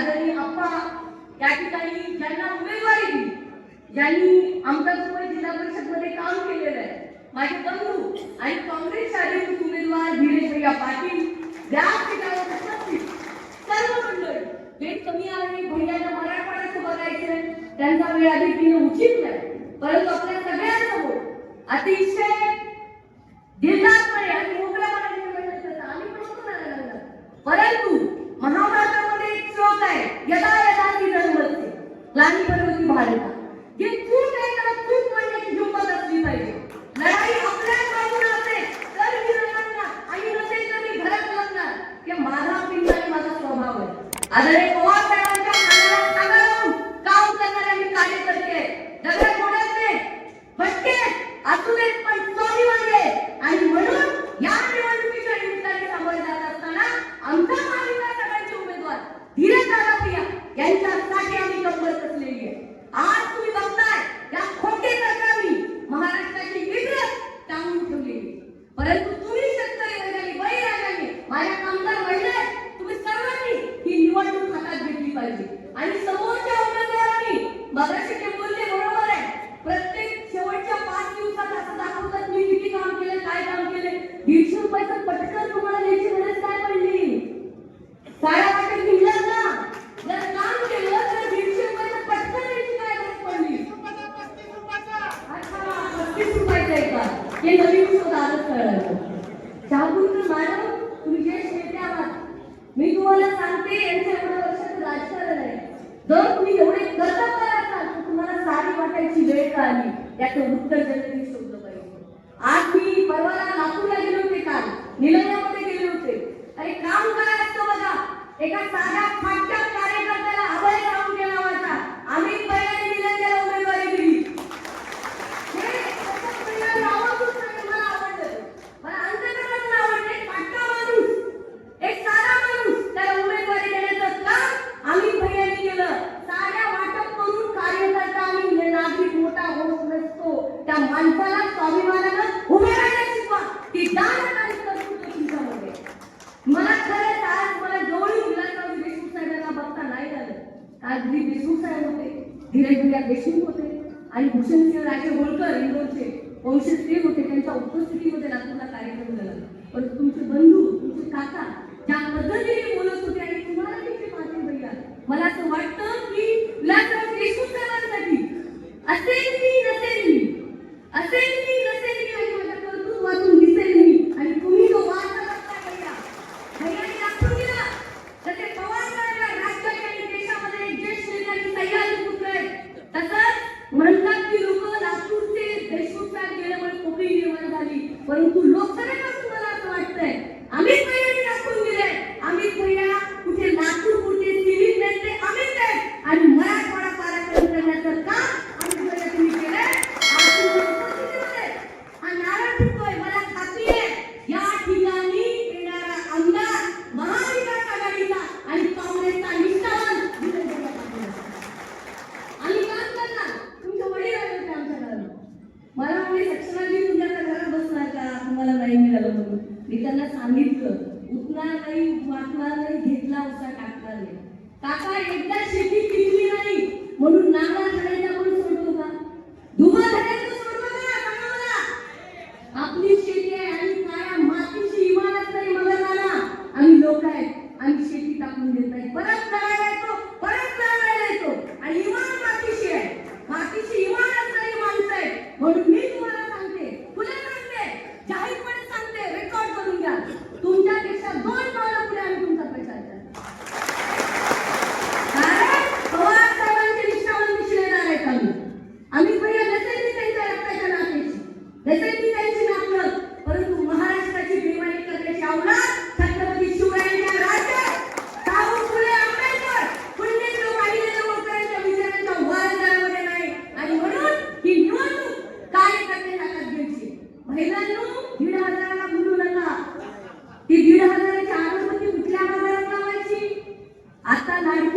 आदरणीय अप्पा त्या ठिकाणी ज्यांना उमेदवारी दिली ज्यांनी आमदार सोबत जिल्हा परिषदमध्ये काम केलेलं आहे माझे बंधू आणि काँग्रेस आधारित उमेदवार धीरेश पाटील ज्या ठिकाणी उपस्थित सर्व मंडळी वेळ कमी आहे भैयाला मराठवाड्याचं बघायचं त्यांचा वेळ आधी तिने उचित नाही. परंतु आपल्या सगळ्यांसमोर अतिशय स्वयंपाक हे नवीन स्वतःच कळलं. जागृत मानव तुझे नेते आहात मी तुम्हाला सांगते यांच्या एवढ्या वर्षाचं राजकारण आहे. जर तुम्ही एवढे करता असाल तर तुम्हाला सारी वाटायची वेळ का आली याचं उत्तर जनतेने शोधलं पाहिजे. आज मी परवाला नागपूरला गेले होते काल. निलंग्यामध्ये गेले होते. अरे काम करायचं असतं बघा. एका साध्या फाटक्या माणसाला स्वाभिमानानं उभे राहायला शिकवा ही दान आणि कर्तृत्व तुमच्यामध्ये. मला खरंच आज मला डोळी मुलांना देशमुख साहेबांना बघता नाही झालं आज मी देशमुख साहेब होते धीरे धीरे देशमुख होते आणि भूषण राजे होळकर इंदोरचे वंशज ते होते त्यांच्या उपस्थितीमध्ये नागपूरला कार्यक्रम झाला. पण तुमचे बंधू तुमचे काका ज्या पद्धतीने बोलत होते आणि तुम्हाला देखील माझे भैया मला असं वाटतं की लाख देशमुख साहेबांसाठी असे लोकसभेपासून मला असं वाटतंय 大家也不担心 मी महाराष्ट्राची बेमानी करण्याची आवलात छत्रपती शिवरायांच्या राज्यात साहू फुले आंबेडकर. पुण्य नाही. आणि म्हणून ही निवडणूक कार्यकर्ते हातात घ्यायची. महिलांनो दीड हजाराला बोलू ती दीड हजाराची आरोग्य कुठल्या बाजारात आता लाडू